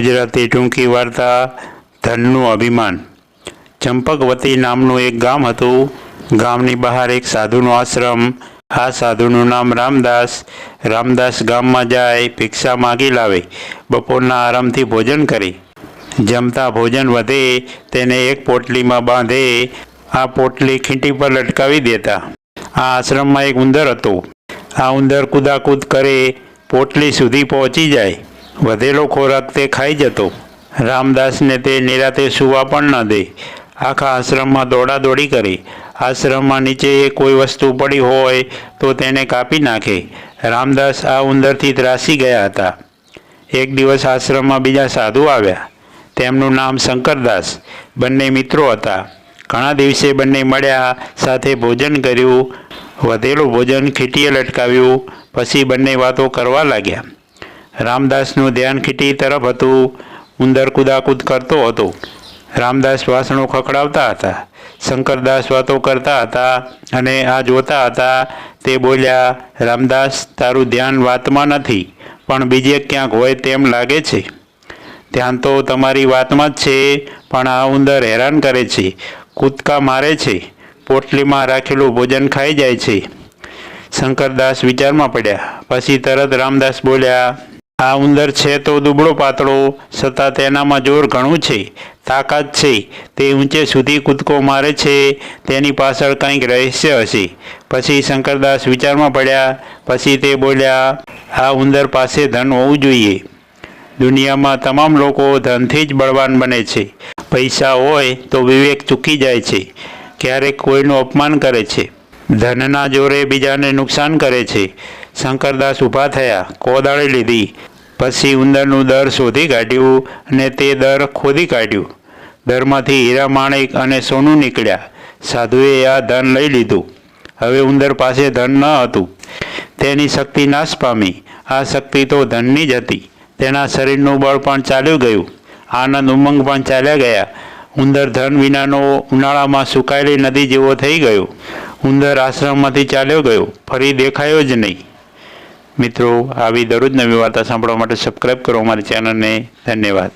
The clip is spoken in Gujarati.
ગુજરાતી ટૂંકી વાર્તા, ધનનું અભિમાન. ચંપકવતી નામનું એક ગામ હતું. ગામની બહાર એક સાધુનો આશ્રમ. આ સાધુનું નામ રામદાસ. રામદાસ ગામમાં જાય, ભિક્ષા માગી લાવે. બપોરના આરામથી ભોજન કરે. જમતા ભોજન વધે, તેને એક પોટલીમાં બાંધે. આ પોટલી ખીંટી પર લટકાવી દેતા. આ આશ્રમમાં એક ઉંદર હતો. આ ઉંદર કુદાકૂદ કરે, પોટલી સુધી પહોંચી જાય. વધેલો ખોરાક તે ખાઈ જતો. રામદાસને તે નિરાતે સૂવા પણ ન દે. આખા આશ્રમમાં દોડાદોડી કરી. આશ્રમમાં નીચે કોઈ વસ્તુ પડી હોય તો તેને કાપી નાખે. રામદાસ આ ઉંદરથી ત્રાસી ગયા હતા. એક દિવસ આશ્રમમાં બીજા સાધુ આવ્યા. તેમનું નામ શંકરદાસ. બંને મિત્રો હતા. ઘણા દિવસે બંને મળ્યા, સાથે ભોજન કર્યું. વધેલું ભોજન ખીટીએ લટકાવ્યું. પછી બંને વાતો કરવા લાગ્યા. રામદાસનું ધ્યાન ખીટી તરફ હતું. ઉંદર કુદાકૂદ કરતો હતો. રામદાસ વાસણો ખખડાવતા હતા. શંકરદાસ વાતો કરતા હતા અને આ જોતા હતા. તે બોલ્યા, રામદાસ, તારું ધ્યાન વાતમાં નથી, પણ બીજે ક્યાંક હોય તેમ લાગે છે. ધ્યાન તો તમારી વાતમાં જ છે, પણ આ ઉંદર હેરાન કરે છે. કૂદકા મારે છે. પોટલીમાં રાખેલું ભોજન ખાઈ જાય છે. શંકરદાસ વિચારમાં પડ્યા. પછી તરત રામદાસ બોલ્યા આ ઉંદર છે તો દુબળો પાતળો છતાં તેનામાં જોર ઘણું છે, તાકાત છે, તે ઊંચે સુધી કૂદકો મારે છે, તેની પાછળ કંઈક રહસ્ય હશે. પછી શંકરદાસ વિચારમાં પડ્યા, પછી તે બોલ્યા, આ ઉંદર પાસે ધન હોવું જોઈએ. દુનિયામાં તમામ લોકો ધનથી જ બળવાન બને છે. પૈસા હોય તો વિવેક ચૂકી જાય છે. ક્યારેક કોઈનું અપમાન કરે છે. ધનના જોરે બીજાને નુકસાન કરે છે. શંકરદાસ ઊભા થયા, કોદાળી લીધી. પછી ઉંદરનું દર શોધી કાઢ્યું અને તે દર ખોદી કાઢ્યું. દરમાંથી હીરા માણેક અને સોનું નીકળ્યા. સાધુએ આ ધન લઈ લીધું. હવે ઉંદર પાસે ધન ન હતું. તેની શક્તિ નાશ પામી. આ શક્તિ તો ધનની જ હતી. તેના શરીરનું બળ પણ ચાલ્યું ગયું. આનંદ ઉમંગ પણ ચાલ્યા ગયા. ઉંદર ધન વિનાનો ઉનાળામાં સુકાયેલી નદી જેવો થઈ ગયો. ઉંદર આશ્રમમાંથી ચાલ્યો ગયો. ફરી દેખાયો જ નહીં. મિત્રો, આવી દરરોજ નવી વાર્તા સાંભળવા માટે સબસ્ક્રાઈબ કરો અમારી ચેનલને ધન્યવાદ.